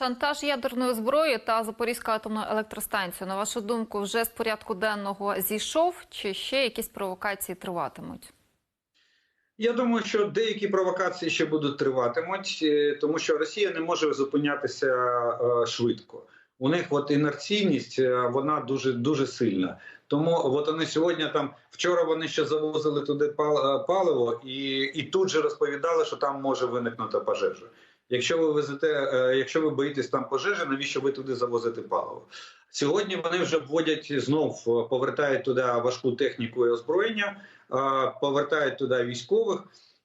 Шантаж ядерною зброєю та Запорізька атомна електростанція, на вашу думку, вже з порядку денного зійшов, чи ще якісь провокації триватимуть? Я думаю, що деякі провокації ще будуть триватимуть, е, тому що Росія не може зупинятися е, швидко. У них от інерційність е, вона дуже дуже сильна. Тому от вони сьогодні там вчора вони ще завозили туди пал- паливо, і, і тут же розповідали, що там може виникнути пожежа. Якщо ви везете, е, якщо ви боїтесь там пожежі, навіщо ви туди завозите паливо? Сьогодні вони вже вводять знов е, повертають туди важку техніку і озброєння, е, повертають туди військових.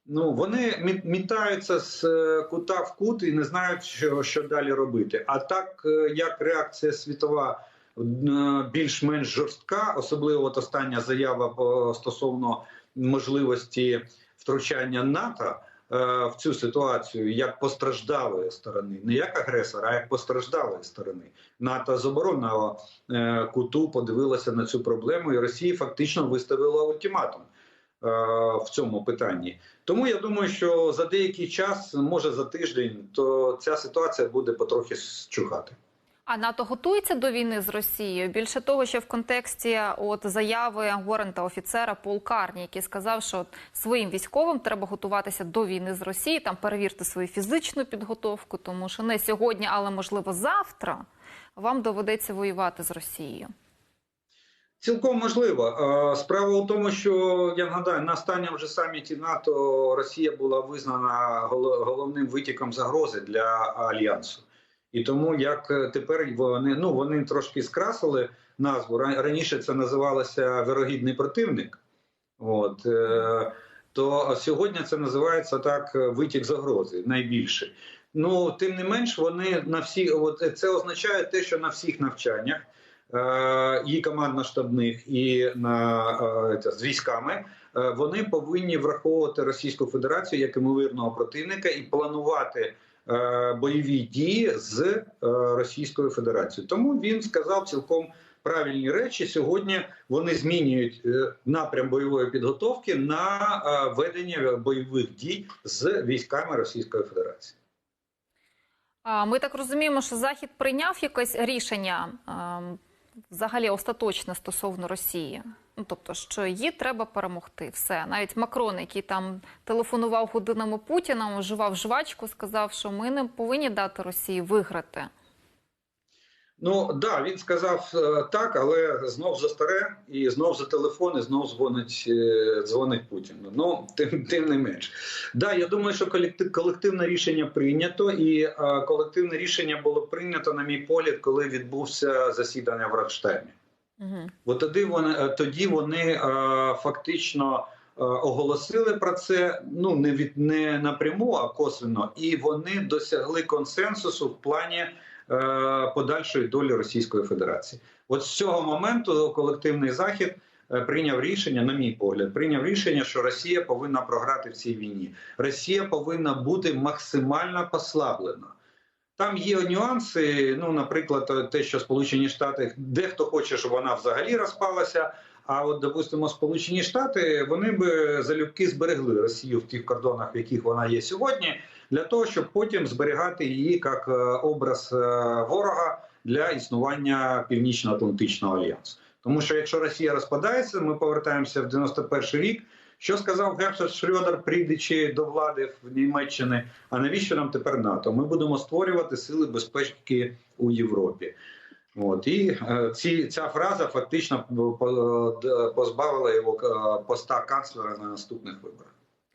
Ну вони мітаються з кута в кут і не знають, що, що далі робити. А так як реакція світова більш-менш жорстка, особливо от остання заява стосовно можливості втручання НАТО в цю ситуацію як постраждалої сторони, не як агресора, а як постраждалої сторони. НАТО з оборонного е, куту подивилася на цю проблему, і Росія фактично виставила ультиматум е, в цьому питанні. Тому я думаю, що за деякий час, може за тиждень, то ця ситуація буде потрохи щухати. А НАТО готується до війни з Росією. Більше того, що в контексті от заяви Горента офіцера полкарні, який сказав, що своїм військовим треба готуватися до війни з Росією, там перевірте свою фізичну підготовку, тому що не сьогодні, але можливо завтра вам доведеться воювати з Росією. Цілком можливо. Е, Справа у тому, що я нагадаю, на останньому вже саміті НАТО Росія була визнана голо- головним витіком загрози для альянсу. І тому як е, тепер вони ну вони трошки скрасили назву. Ра- Раніше це називалося вирогідний противник. От е, то сьогодні це називається так е, витік загрози найбільше. Ну тим не менш, вони на всі, от це означає те, що на всіх навчаннях і командно-штабних, і на е, це, з військами е, вони повинні враховувати Російську Федерацію як імовірного противника і планувати е, бойові дії з е, Російською Федерацією. Тому він сказав цілком правильні речі. Сьогодні вони змінюють е, напрям бойової підготовки на е, ведення бойових дій з військами Російської Федерації. Ми так розуміємо, що Захід прийняв якесь рішення ем, взагалі остаточне стосовно Росії. Ну тобто, що її треба перемогти. Все, навіть Макрон, який там телефонував годинами Путіна, вживав жвачку, сказав, що ми не повинні дати Росії виграти. Ну да, він сказав е, так, але знов за старе і знов за телефон, і знов дзвонить, е, дзвонить Путіну. Ну тим тим не менш. Да, я думаю, що колектив, колективне рішення прийнято, і е, колективне рішення було прийнято, на мій погляд, коли відбувся засідання в Рахштаймі. Угу. Бо тоді вони тоді вони е, фактично оголосили про це. Ну не від не напряму, а косвенно, і вони досягли консенсусу в плані подальшої долі Російської Федерації. От з цього моменту колективний захід. е, Прийняв рішення, на мій погляд, прийняв рішення, що Росія повинна програти в цій війні. Росія повинна бути максимально послаблена. Там є нюанси. Ну, наприклад, те, що Сполучені Штати, дехто хоче, щоб вона взагалі розпалася. А от, допустимо, Сполучені Штати вони би залюбки зберегли Росію в тих кордонах, в яких вона є сьогодні, для того, щоб потім зберігати її як е, образ е, ворога для існування Північно-Атлантичного альянсу. Тому що якщо Росія розпадається, ми повертаємося в 91 рік. Що сказав Герхард Шрёдер, прийдучи до влади в Німеччині? А навіщо нам тепер НАТО? Ми будемо створювати сили безпеки у Європі. От і е, ці ця фраза фактично по- по- позбавила його е, поста канцлера на наступних виборах.